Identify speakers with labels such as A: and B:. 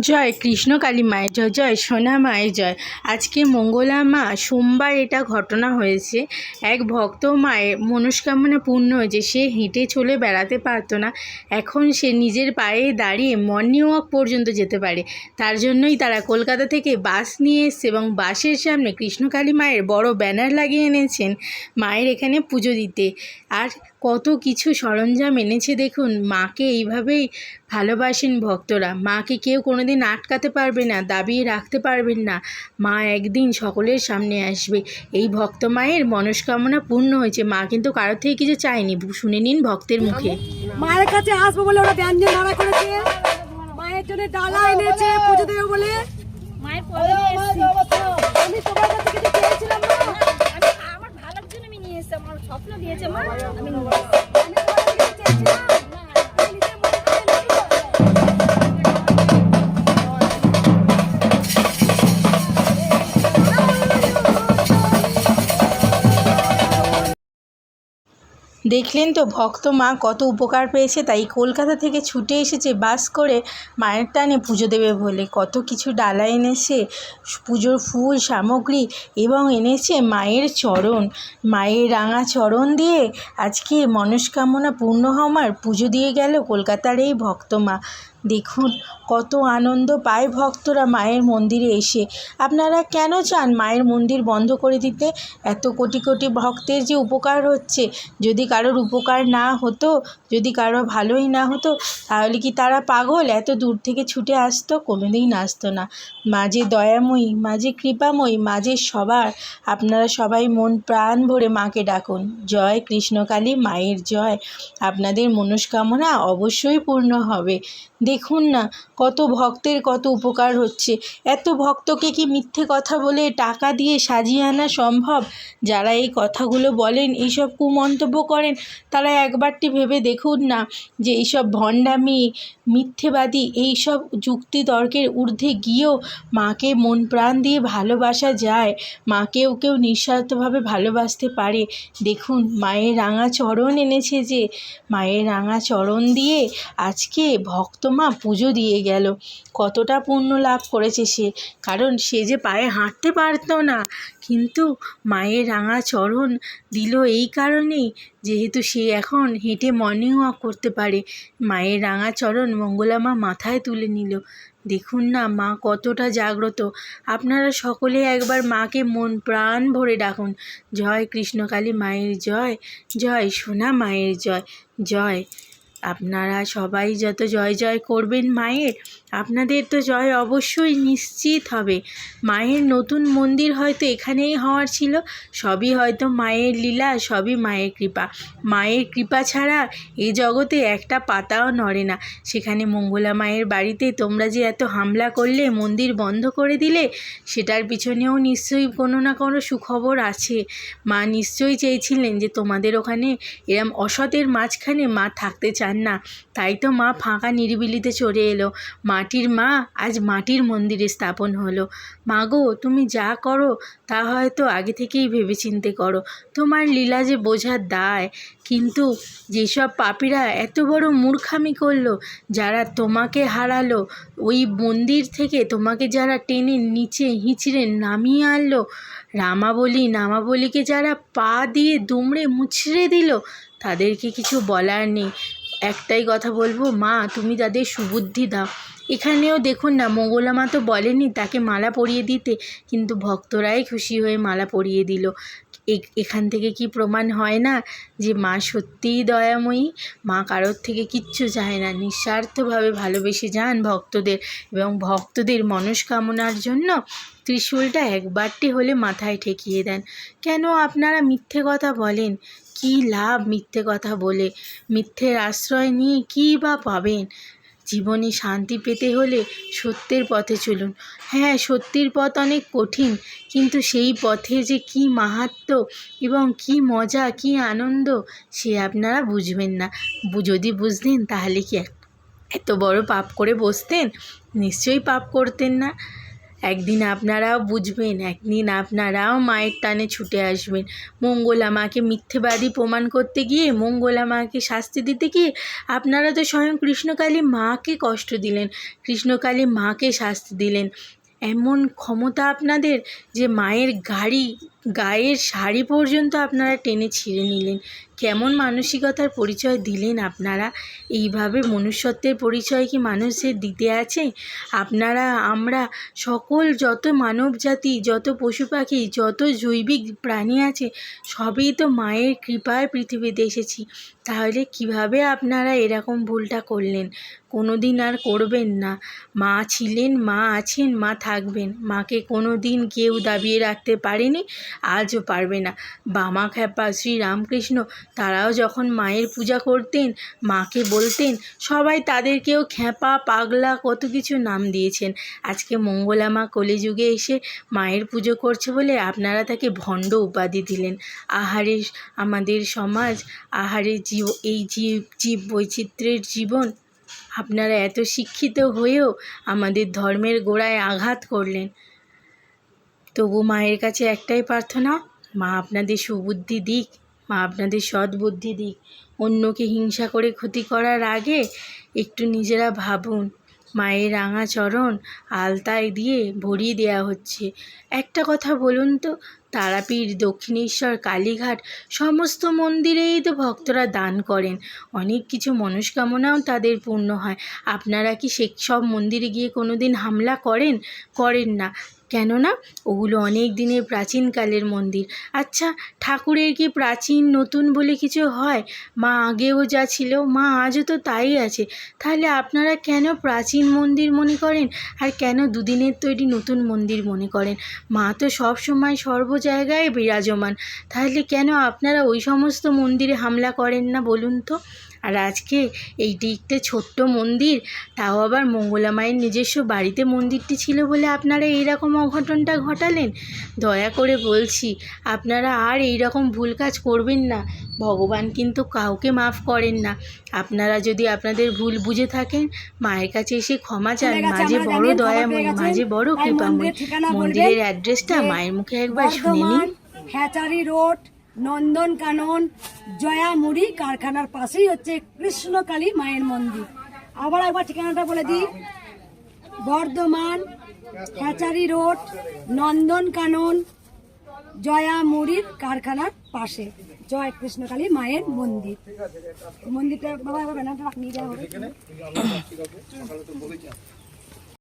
A: জয় কৃষ্ণ কালী মায়ের জয় জয় সোনা মায়ের জয়। আজকে মঙ্গলা মা, সোমবার এটা ঘটনা হয়েছে। এক ভক্ত মায়ের মনস্কামনা পূর্ণ হয়েছে সে হেঁটে চলে বেড়াতে পারতো না। এখন সে নিজের পায়ে দাঁড়িয়ে মর্নিং ওয়াক পর্যন্ত যেতে পারে। তার জন্যই তারা কলকাতা থেকে বাস নিয়ে এসছে এবং বাসের সামনে কৃষ্ণকালী মায়ের বড় ব্যানার লাগিয়ে এনেছেন মায়ের এখানে পুজো দিতে। আর কত কিছু সরঞ্জাম এনেছে দেখুন। মাকে এইভাবেই ভালোবাসেন ভক্তরা। মাকে কেউ কোনোদিন আটকাতে পারবে না দাবিয়ে রাখতে পারবেন না। মা একদিন সকলের সামনে আসবে। এই ভক্ত মায়ের মনস্কামনা পূর্ণ হয়েছে। মা কিন্তু কারোর থেকে কিছু চায়নি। শুনে নিন ভক্তের মুখে।
B: মায়ের কাছে আসব বলে ওরা ব্যঞ্জন নাড়া করেছে। মায়ের জন্য ডালা এনেছে পুজো দেবে বলে।
C: মায়ের পরে
B: আমি তোমার কাছে কিছু চেয়েছিলাম না
C: আমি আমার ভালোর জন্য আমি নিয়ে এসেছি আমার স্বপ্ন দিয়েছে মা আমি
A: দেখলেন তো, ভক্ত মা কত উপকার পেয়েছে তাই কলকাতা থেকে ছুটে এসেছে বাস করে মায়ের টানে পুজো দেবে বলে। কত কিছু ডালা এনেছে, পুজোর ফুল, সামগ্রী এবং এনেছে মায়ের চরণ। মায়ের রাঙা চরণ দিয়ে আজকে মনস্কামনা পূর্ণ হওয়ার পুজো দিয়ে গেল কলকাতার এই ভক্ত মা। দেখুন, কত আনন্দ পায় ভক্তরা মায়ের মন্দিরে এসে। আপনারা কেন চান মায়ের মন্দির বন্ধ করে দিতে? এত কোটি কোটি ভক্তের যে উপকার হচ্ছে, যদি কারোর উপকার না হতো, যদি কারও ভালোই না হতো, তাহলে কি তারা পাগল? এত দূর থেকে ছুটে আসতো, কোনোদিন আসতো না। মাঝে দয়াময়ী মাঝে কৃপাময়ী মাঝে সবার, আপনারা সবাই মন প্রাণ ভরে মাকে ডাকুন। জয় কৃষ্ণকালী, মায়ের জয়। আপনাদের মনস্কামনা অবশ্যই পূর্ণ হবে। দেখুন না, কত ভক্তের কত উপকার হচ্ছে। এত ভক্তকে কি মিথ্যে কথা বলে টাকা দিয়ে সাজিয়ে আনা সম্ভব? যারা এই কথাগুলো বলেন, এইসব কুমন্তব্য করেন, তারা একবারটি ভেবে দেখুন না যে এইসব ভণ্ডামি, মিথ্যেবাদী, এইসব যুক্তি তর্কের ঊর্ধ্বে গিয়েও মাকে মন প্রাণ দিয়ে ভালোবাসা যায়। মাকেও কেউ নিঃস্বার্থভাবে ভালোবাসতে পারে। দেখুন, মায়ের রাঙা চরণ এনেছে যে, মায়ের রাঙা চরণ দিয়ে আজকে ভক্ত মা পুজো দিয়ে গেল। কতটা পুণ্য লাভ করেছে সে। কারণ সে যে পায়ে হাঁটতে পারতো না। কিন্তু মায়ের রাঙা চরণ দিল এই কারণেই। যেহেতু সে এখন হেঁটে মর্নিং ওয়াক করতে পারে। মায়ের রাঙা চরণ মঙ্গলা মা মাথায় তুলে নিল। দেখুন না মা, কতটা জাগ্রত। আপনারা সকলে একবার মাকে মন প্রাণ ভরে ডাকুন। জয় কৃষ্ণকালী মায়ের জয় জয় সোনা মায়ের জয় জয়। আপনারা সবাই যত জয় জয় করবেন মায়ের, আপনাদের তো জয় অবশ্যই নিশ্চিত হবে। মায়ের নতুন মন্দির হয়তো এখানেই হওয়ার ছিল, সবই হয়তো মায়ের লীলা, সবই মায়ের কৃপা। মায়ের কৃপা ছাড়া এই জগতে একটা পাতাও নড়ে না। সেখানে মঙ্গলা মায়ের বাড়িতে তোমরা যে এত হামলা করলে, মন্দির বন্ধ করে দিলে, সেটার পিছনেও নিশ্চয়ই কোনো না কোনো সুখবর আছে। মা নিশ্চয়ই চেয়েছিলেন যে তোমাদের ওখানে এরম অসতের মাঝখানে মা থাকতে চান। না। তাই তো মা ফাঁকা নিরিবিলিতে চলে এলো। মাটির মা আজ মাটির মন্দিরে স্থাপন হলো। মা গো, তুমি যা করো তা হয়তো আগে থেকেই ভেবেচিন্তে করো। তোমার লীলা যে বোঝার দায়। কিন্তু যেসব পাপীরা এত বড় মূর্খামি করল, যারা তোমাকে হারালো, ওই মন্দির থেকে তোমাকে যারা টেনে নিচে হিঁচড়ে নামিয়ে আনলো, রামাবলি নামাবলিকে যারা পা দিয়ে দুমড়ে মুছড়ে দিল, তাদেরকে কিছু বলার নেই। একটাই কথা বলব, মা, তুমি তাদের সুবুদ্ধি দাও। এখানেও দেখুন না, মঙ্গলা মা তো বলেনি তাকে মালা পরিয়ে দিতে, কিন্তু ভক্তরাই খুশি হয়ে মালা পরিয়ে দিল। এখান থেকে কি প্রমাণ হয় না যে মা সত্যিই দয়াময়ী? মা কারোর থেকে কিচ্ছু চায় না। নিঃস্বার্থভাবে ভালোবেসে যান ভক্তদের এবং ভক্তদের মনস্কামনার জন্য ত্রিশূলটা একবারটি হলে মাথায় ঠেকিয়ে দেন। কেন আপনারা মিথ্যে কথা বলেন? কী লাভ মিথ্যে কথা বলে? মিথ্যের আশ্রয় নিয়ে কী বা পাবেন? জীবনে শান্তি পেতে হলে সত্যের পথে চলুন। হ্যাঁ সত্যির পথ অনেক কঠিন, কিন্তু সেই পথে যে কী মাহাত্ম্য এবং কী মজা, কী আনন্দ, সে আপনারা বুঝবেন না। যদি বুঝতেন তাহলে কি এত বড় পাপ করে বসতেন? নিশ্চয়ই পাপ করতেন না। একদিন আপনারাও বুঝবেন, একদিন আপনারাও মায়ের টানে ছুটে আসবেন। মঙ্গলা মাকে মিথ্যেবাদী প্রমাণ করতে গিয়ে, মঙ্গলা মাকে শাস্তি দিতে গিয়ে, আপনারা তো স্বয়ং কৃষ্ণকালী মাকে কষ্ট দিলেন, কৃষ্ণকালী মাকে শাস্তি দিলেন। এমন ক্ষমতা আপনাদের যে মায়ের গাড়ি গায়ের শাড়ি পর্যন্ত আপনারা টেনে ছিঁড়ে নিলেন। কেমন মানসিকতার পরিচয় দিলেন আপনারা? এইভাবে মনুষ্যত্বের পরিচয় কি মানুষের দিতে আছে? আপনারা, আমরা সকল যত মানব জাতি, যত পশু পাখি, যত জৈবিক প্রাণী আছে, সবই তো মায়ের কৃপায় পৃথিবীতে এসেছি। তাহলে কীভাবে আপনারা এরকম ভুলটা করলেন? কোনো দিন আর করবেন না। মা ছিলেন, মা আছেন, মা থাকবেন। মাকে কোনো দিন কেউ দাবিয়ে রাখতে পারেনি। আজও পারবে না। বামা খ্যাপা শ্রী রামকৃষ্ণ তারাও যখন মায়ের পূজা করতেন, মাকে বলতেন, সবাই তাদেরকেও খ্যাপা, পাগলা কত কিছু নাম দিয়েছেন। আজকে মঙ্গলা মা কলিযুগে এসে মায়ের পুজো করছে বলে আপনারা তাকে ভণ্ড উপাধি দিলেন। আহারে আমাদের সমাজ, আহারে জীব, এই জীব জীব বৈচিত্র্যের জীবন, আপনারা এত শিক্ষিত হয়েও আমাদের ধর্মের গোড়ায় আঘাত করলেন। তবু মায়ের কাছে একটাই প্রার্থনা, মা আপনাদের সুবুদ্ধি দিক, মা আপনাদের সদ্বুদ্ধি দিক। অন্যকে হিংসা করে ক্ষতি করার আগে একটু নিজেরা ভাবুন, মায়ের রাঙা চরণ আলতায় দিয়ে ভরিয়ে দেওয়া হচ্ছে। একটা কথা বলুন তো, তারাপীঠ, দক্ষিণেশ্বর, কালীঘাট, সমস্ত মন্দিরেই তো ভক্তরা দান করেন। অনেক কিছু মনস্কামনাও তাদের পূর্ণ হয়। আপনারা কি সে সব মন্দিরে গিয়ে কোনো দিন হামলা করেন? করেন না। কেননা ওগুলো অনেক দিনের প্রাচীনকালের মন্দির। আচ্ছা ঠাকুরের কি প্রাচীন নতুন বলে কিছু হয়? মা আগেও যা ছিল, মা আজও তো তাই আছে। তাহলে আপনারা কেন প্রাচীন মন্দির মনে করেন আর কেন দুদিনের তৈরি নতুন মন্দির মনে করেন? মা তো সব সময় সর্ব জায়গায় বিরাজমান। তাহলে কেন আপনারা ওই সমস্ত মন্দিরে হামলা করেন না বলুন তো? আর আজকে এইটি একটা ছোট্ট মন্দির তাও আবার মঙ্গলা মায়ের নিজস্ব বাড়িতে মন্দিরটি ছিল বলে আপনারা এইরকম অঘটনটা ঘটালেন? দয়া করে বলছি আপনারা আর এই রকম ভুল কাজ করবেন না। ভগবান কিন্তু কাউকে মাফ করেন না। আপনারা যদি আপনাদের ভুল বুঝে থাকেন মায়ের কাছে এসে ক্ষমা চান। মাঝে বড় দয়াময়ী মাঝে বড় কৃপাময়ী
B: মন্দিরের
A: অ্যাড্রেসটা মায়ের মুখে একবার শুনে নিন।
B: হ্যাচারি রোড নন্দন কানন জয়ামুড়ি কারখানার পাশেই হচ্ছে কৃষ্ণকালী মায়ের মন্দির। আবার একবার ঠিকানাটা বলে দিই। বর্ধমান, হ্যাচারি রোড, নন্দন কানন জয়ামুড়ির কারখানার পাশে। জয় কৃষ্ণকালী মায়ের মন্দির। মন্দিরটা বাবা ব্যানারটা যাওয়া হবে।